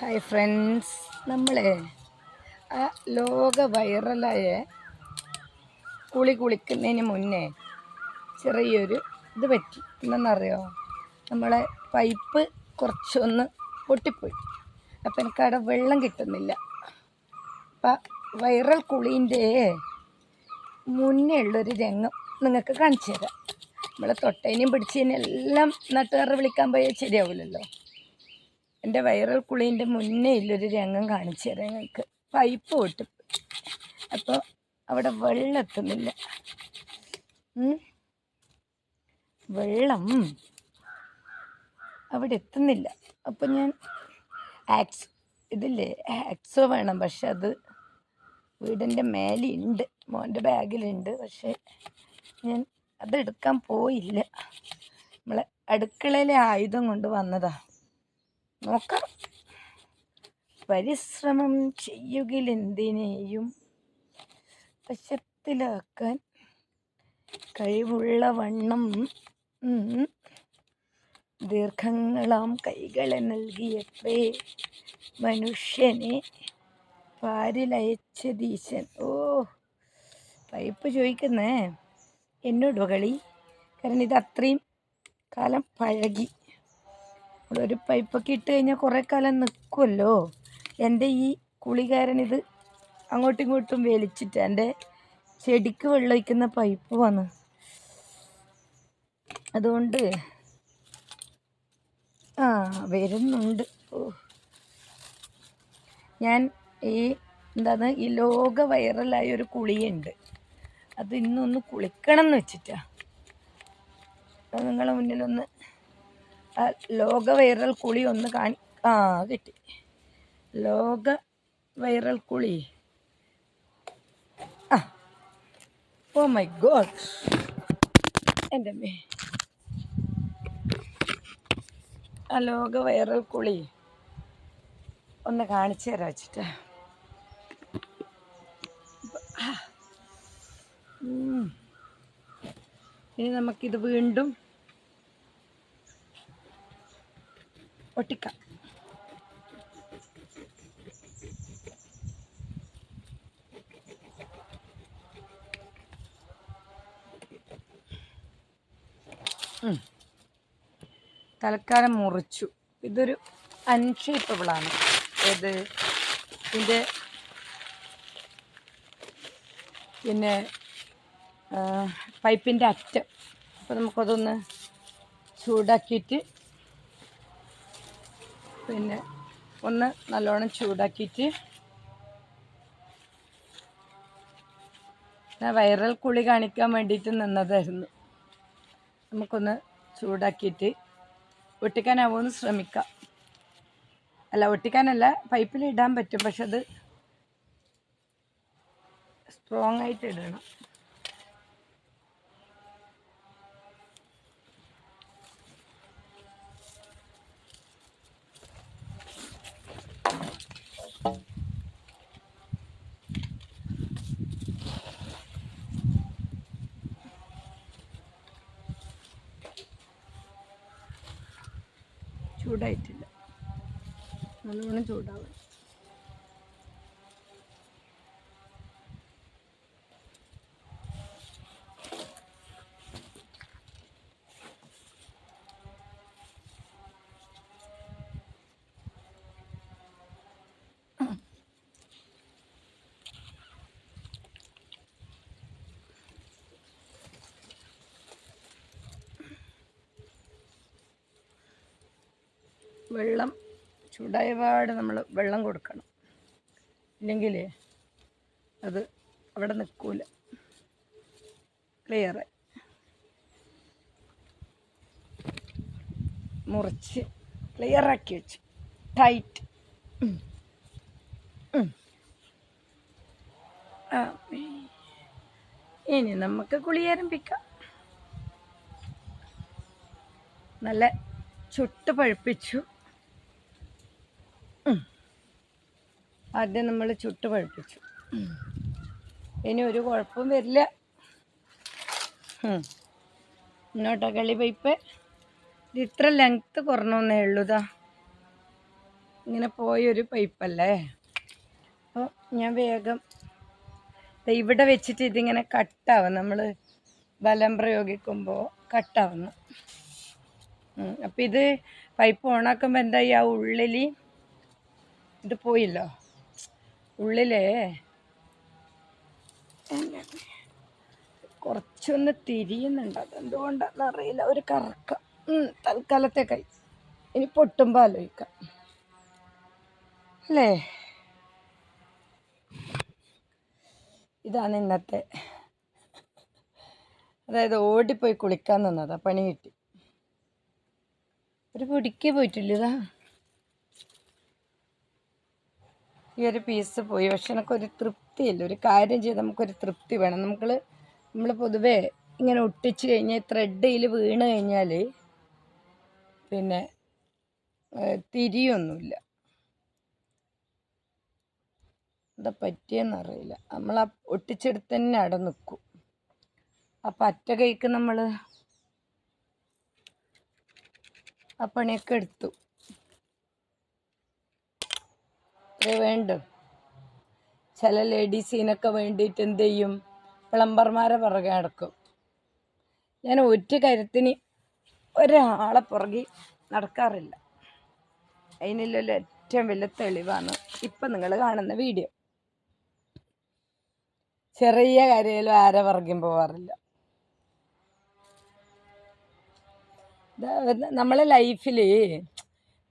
Hi friends നമ്മളെ ആ ലോക വൈറലായ കുളി കുളിക്കുന്നതിന് മുന്നേ ചെറിയൊരു ഇത് പറ്റി. എന്താണെന്നറിയോ? നമ്മളെ പൈപ്പ് കുറച്ചൊന്ന് പൊട്ടിപ്പോയി. അപ്പം എനിക്ക് അവിടെ വെള്ളം കിട്ടുന്നില്ല. അപ്പം വൈറൽ കുളീന്റെ മുന്നേ ഉള്ളൊരു രംഗം നിങ്ങൾക്ക് കാണിച്ചു തരാം. നമ്മളെ തൊട്ടേനെയും പിടിച്ചതിനെല്ലാം നാട്ടുകാരെ വിളിക്കാൻ പോയാൽ ശരിയാവില്ലല്ലോ. എന്റെ വൈറൽ കുളീന്റെ മുന്നേ ഇല്ലൊരു രംഗം കാണിച്ചു തരാം ഞങ്ങൾക്ക് പൈപ്പ് പൊട്ടി. അപ്പോൾ അവിടെ വെള്ളം എത്തുന്നില്ല. വെള്ളം അവിടെ എത്തുന്നില്ല. അപ്പം ഞാൻ ആക്സ് ഇതില്ലേ ആക്സോ വേണം. പക്ഷെ അത് വീടിന്റെ മേലെയുണ്ട് മോന്റെ ബാഗിലുണ്ട്. പക്ഷേ ഞാൻ അതെടുക്കാൻ പോയില്ല. നമ്മളെ അടുക്കളയിലെ ആയുധം കൊണ്ട് വന്നതാ. നോക്കാം. പരിശ്രമം ചെയ്യുകിലെന്തിനേയും വശത്തിലാക്കാൻ കഴിവുള്ള വണ്ണം ദീർഘങ്ങളാം കൈകളെ നൽകിയത്രേ. മനുഷ്യനെ പാരിലയച്ചതീശൻ ഓ പൈപ്പ് ചോദിക്കുന്നേ. എന്നോടോ കളി. കാരണം ഇത് അത്രയും കാലം പഴകി. ഒരു പൈപ്പൊക്കെ ഇട്ട് കഴിഞ്ഞാൽ കുറേ കാലം നിൽക്കുമല്ലോ എന്റെ ഈ കുളികാരൻ ഇത് അങ്ങോട്ടും ഇങ്ങോട്ടും വലിച്ചിട്ട് എന്റെ ചെടിക്ക് വെള്ളം ഒഴിക്കുന്ന പൈപ്പ് വന്ന്. അതുകൊണ്ട് ആ വരുന്നുണ്ട്. ഓ. ഞാൻ ഈ എന്താണ് ഈ ലോക വൈറലായ ഒരു കുളിയുണ്ട്. അത് ഇന്നൊന്ന് കുളിക്കണം എന്ന് വെച്ചിട്ടാണ് നിങ്ങളെ മുന്നിലൊന്ന് ലോക വൈറൽ കുളി ഒന്ന് കാണി ആ കിട്ടി. ലോക വൈറൽ കുളി. ഓ മൈ ഗോഡ് എന്റെ അമ്മേ. ആ ലോക വൈറൽ കുളി ഒന്ന് കാണിച്ചു തരാം വെച്ചിട്ട്. ഇനി നമുക്കിത് വീണ്ടും ഒട്ടിക്കാം. തൽക്കാലം മുറിച്ചു. ഇതൊരു അൺഷേപ്പബിളാണ്. ഏത്? ഇതിന്റെ പിന്നെ പൈപ്പിന്റെ അറ്റം. അപ്പോൾ നമുക്കതൊന്ന് ചൂടാക്കിയിട്ട് പിന്നെ ഒന്ന് നല്ലോണം ചൂടാക്കിയിട്ട് ഞാൻ വൈറൽ കുളി കാണിക്കാൻ വേണ്ടിയിട്ട് നിന്നതായിരുന്നു. നമുക്കൊന്ന് ചൂടാക്കിയിട്ട് ഒട്ടിക്കാനാവുമെന്ന് ശ്രമിക്കാം. അല്ല ഒട്ടിക്കാനല്ല പൈപ്പിൽ ഇടാൻ പറ്റും പക്ഷെ അത് സ്ട്രോങ് ആയിട്ട് ഇടണം. നല്ലോണം ചൂടാവും വെള്ളം ചൂടായ പാട് നമ്മൾ വെള്ളം കൊടുക്കണം. ഇല്ലെങ്കിൽ അത് അവിടെ നിൽക്കൂല. ക്ലിയറായി മുറിച്ച് ക്ലിയറാക്കി വെച്ച്. ടൈറ്റ് ഇനി നമുക്ക് കുളി ആരംഭിക്കാം. നല്ല ചുട്ട് പഴുപ്പിച്ചു. ആദ്യം നമ്മൾ ചുട്ട് പഴുപ്പിച്ചു. ഇനി ഒരു കുഴപ്പവും വരില്ല. ഉം. കളി പൈപ്പ്. ഇത് ഇത്ര ലെങ്ത്ത് കുറഞ്ഞേ ഉള്ളൂതാ ഇങ്ങനെ പോയൊരു പൈപ്പല്ലേ? അപ്പോൾ ഞാൻ വേഗം ഇവിടെ വെച്ചിട്ട് ഇതിങ്ങനെ കട്ടാവും. നമ്മൾ ബലം പ്രയോഗിക്കുമ്പോൾ കട്ടാവുന്നു. അപ്പം ഇത് പൈപ്പ് ഓണാക്കുമ്പോൾ എന്തായി? ആ ഉള്ളിൽ ഇത് പോയില്ലോ? ഉള്ളിലേ കുറച്ചൊന്ന് തിരിയുന്നുണ്ട്. അതെന്തുകൊണ്ടാണെന്ന് അറിയില്ല. ഒരു കറക്ക തൽക്കാലത്തെ കൈ ഇനി പൊട്ടുമ്പോൾ ആലോചിക്കാം. അല്ലേ? ഇതാണ് ഇന്നത്തെ. അതായത് ഓടിപ്പോയി കുളിക്കാൻ നിന്നതാ പണി കിട്ടി. ഒരു പൊടിക്കേ പോയിട്ടില്ല ഇതാ. ഈ ഒരു പീസ് പോയി. പക്ഷെ എനിക്കൊരു തൃപ്തിയില്ല. ഒരു കാര്യം ചെയ്ത് നമുക്കൊരു തൃപ്തി വേണം. നമ്മൾ നമ്മൾ പൊതുവേ ഇങ്ങനെ ഒട്ടിച്ച് കഴിഞ്ഞാൽ ത്രെഡിൽ വീണ് കഴിഞ്ഞാൽ പിന്നെ തിരിയൊന്നുമില്ല. എന്താ പറ്റിയെന്നറിയില്ല നമ്മൾ ആ ഒട്ടിച്ചെടുത്ത് തന്നെ അവിടെ നിൽക്കും. ആ പറ്റ കൈക്ക് നമ്മൾ ആ പണിയൊക്കെ എടുത്തു. ഇത്രേ വേണ്ട? ചില ലേഡീസിനൊക്കെ വേണ്ടിയിട്ട് എന്ത് ചെയ്യും? പ്ലംബർമാരെ പുറകെ നടക്കും. ഞാൻ ഒറ്റ കാര്യത്തിന് ഒരാളെ പുറകെ നടക്കാറില്ല. അതിനുള്ള ഏറ്റവും വലിയ തെളിവാണ് ഇപ്പം നിങ്ങൾ കാണുന്ന വീഡിയോ ചെറിയ കാര്യമായാലും ആരെ പുറകെയും പോവാറില്ല. നമ്മളെ ലൈഫിൽ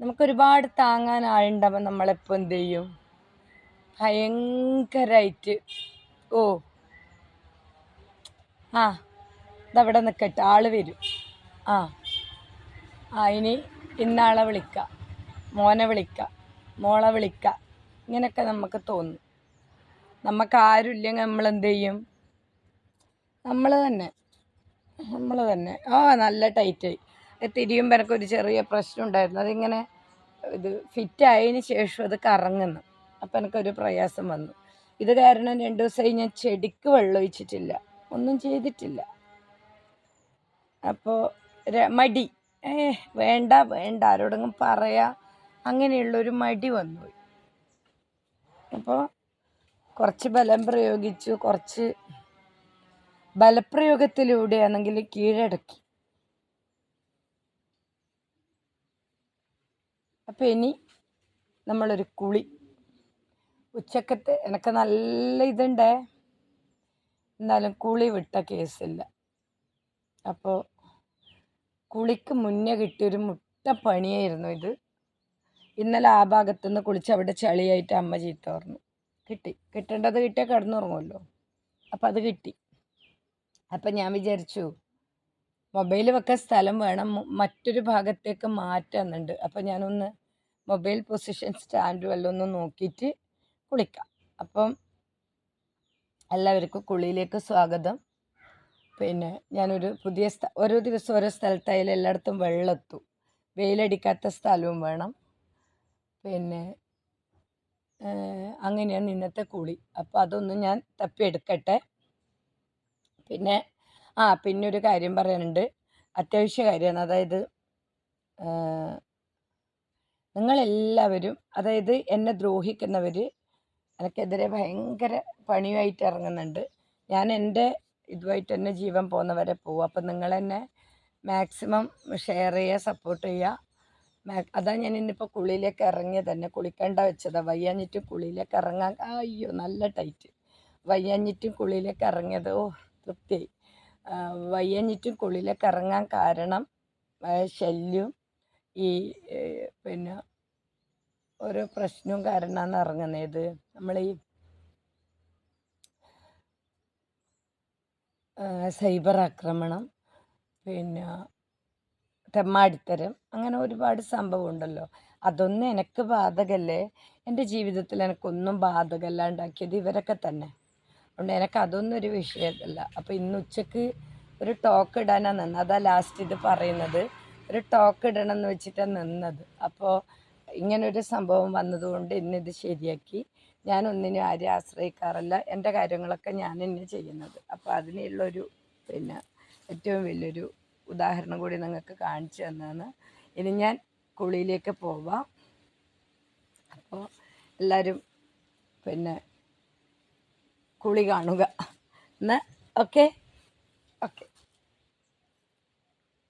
നമുക്കൊരുപാട് താങ്ങാൻ ആളുണ്ടാവും നമ്മളെപ്പോൾ എന്ത് ചെയ്യും ഭയങ്കരമായിട്ട് ഓ ആ ഇതവിടെ നിൽക്കട്ടെ ആൾ വരും. ആ ആ ഇനി ഇന്നാളെ വിളിക്കാം മോനെ വിളിക്കാം മോളെ വിളിക്കാം ഇങ്ങനെയൊക്കെ നമുക്ക് തോന്നും. നമുക്ക് ആരുമില്ലെങ്കിൽ നമ്മൾ എന്ത് ചെയ്യും നമ്മൾ തന്നെ നമ്മൾ തന്നെ. ആ നല്ല ടൈറ്റായി. തിരിയുമ്പോൾ ഒരു ചെറിയ പ്രശ്നം ഉണ്ടായിരുന്നു. അതിങ്ങനെ ഇത് ഫിറ്റ് ആയതിന് ശേഷം അത് കറങ്ങുന്നു. അപ്പം എനിക്കൊരു പ്രയാസം വന്നു. ഇത് കാരണം രണ്ട് ദിവസമായി ഞാൻ ചെടിക്ക് വെള്ളം ഒഴിച്ചിട്ടില്ല. ഒന്നും ചെയ്തിട്ടില്ല. അപ്പോൾ മടി. ഏ വേണ്ട വേണ്ട. ആരോടെങ്കിലും പറയാ. അങ്ങനെയുള്ളൊരു മടി വന്നുപോയി. അപ്പോൾ കുറച്ച് ബലം പ്രയോഗിച്ചു. കുറച്ച് ബലപ്രയോഗത്തിലൂടെ ആണെങ്കിൽ കീഴടക്കി. അപ്പം ഇനി നമ്മളൊരു കുളി. ഉച്ചക്കത്തെ എനിക്ക് നല്ല ഇതുണ്ടേ. എന്നാലും കുളി വിട്ട കേസില്ല. അപ്പോൾ കുളിക്ക് മുന്നേ കിട്ടിയൊരു മുട്ട പണിയായിരുന്നു ഇത്. ഇന്നലെ ആ ഭാഗത്തുനിന്ന് കുളിച്ച് അവിടെ ചളിയായിട്ട് അമ്മ ചീത്ത പറഞ്ഞു. കിട്ടി. കിട്ടേണ്ടത് കിട്ടിയാൽ കിടന്നുറങ്ങുമല്ലോ അപ്പം അത് കിട്ടി. അപ്പം ഞാൻ വിചാരിച്ചു മൊബൈൽ വെക്കാൻ സ്ഥലം വേണം മറ്റൊരു ഭാഗത്തേക്ക് മാറ്റാന്നുണ്ട്. അപ്പം ഞാനൊന്ന് മൊബൈൽ പൊസിഷൻ സ്റ്റാൻഡ് വല്ലതും ഒന്ന് നോക്കിയിട്ട് കുളിക്കാം. അപ്പം എല്ലാവർക്കും കുളിയിലേക്ക് സ്വാഗതം. പിന്നെ ഞാനൊരു പുതിയ സ്ഥ ഓരോ ദിവസം ഓരോ സ്ഥലത്തായാലും എല്ലായിടത്തും വെള്ളമെത്തും വെയിലടിക്കാത്ത സ്ഥലവും വേണം. പിന്നെ അങ്ങനെയാണ് ഇന്നത്തെ കുളി. അപ്പോൾ അതൊന്നും ഞാൻ തപ്പിയെടുക്കട്ടെ. പിന്നെ ആ പിന്നെ ഒരു കാര്യം പറയാനുണ്ട്. അത്യാവശ്യ കാര്യമാണ്. അതായത് നിങ്ങളെല്ലാവരും അതായത് എന്നെ ദ്രോഹിക്കുന്നവർ എനിക്കെതിരെ ഭയങ്കര പണിയുമായിട്ട് ഇറങ്ങുന്നുണ്ട്. ഞാൻ എന്റെ ഇതുമായിട്ട് തന്നെ ജീവൻ പോകുന്നവരെ പോകും അപ്പം നിങ്ങൾ എന്നെ മാക്സിമം ഷെയർ ചെയ്യുക സപ്പോർട്ട് ചെയ്യുക. അതാ ഞാൻ ഇന്നിപ്പോൾ കുളിയിലേക്ക് ഇറങ്ങിയത് തന്നെ. കുളിക്കേണ്ട വെച്ചതാ. വയ്യാഞ്ഞിട്ടും കുളിയിലേക്ക് ഇറങ്ങാൻ അയ്യോ നല്ല ടൈറ്റ്. വയ്യാഞ്ഞിട്ടും കുളിയിലേക്ക് ഇറങ്ങിയത് ഓ തൃപ്തിയായി. ആ, വയ്യാഞ്ഞിട്ടും കുളിയിലേക്ക് ഇറങ്ങാൻ കാരണം ശല്യവും ഈ പിന്നെ ഓരോ പ്രശ്നവും കാരണമാണ് ഇറങ്ങുന്നത്. നമ്മൾ ഈ സൈബർ ആക്രമണം പിന്നെ തെമ്മാടിത്തരം അങ്ങനെ ഒരുപാട് സംഭവം ഉണ്ടല്ലോ. അതൊന്നും എനിക്ക് ബാധകല്ലേ? എന്റെ ജീവിതത്തിൽ എനിക്കൊന്നും ബാധകമല്ലാണ്ടാക്കിയത് ഇവരൊക്കെ തന്നെ. അതുകൊണ്ട് എനിക്ക് അതൊന്നും ഒരു വിഷയമല്ല. അപ്പോൾ ഇന്ന് ഉച്ചയ്ക്ക് ഒരു ടോക്ക് ഇടാനാണ് നിന്നത്. അതാ ലാസ്റ്റ് ഇത് പറയുന്നത്. ഒരു ടോക്ക് ഇടണം എന്ന് വെച്ചിട്ടാണ് നിന്നത്. അപ്പോൾ ഇങ്ങനൊരു സംഭവം വന്നതുകൊണ്ട് ഇന്നിത് ശരിയാക്കി. ഞാൻ ഒന്നിനും ആരെയും ആശ്രയിക്കാറില്ല. എന്റെ കാര്യങ്ങളൊക്കെ ഞാൻ തന്നെ ചെയ്യുന്നത്. അപ്പോൾ അതിനുള്ളൊരു പിന്നെ ഏറ്റവും വലിയൊരു ഉദാഹരണം കൂടി നിങ്ങൾക്ക് കാണിച്ചു തന്നതാണ്. ഇനി ഞാൻ കുളിയിലേക്ക് പോവാം. അപ്പോൾ എല്ലാവരും പിന്നെ കുളി കാണുക. എന്നാൽ ഓക്കെ? ഓക്കെ.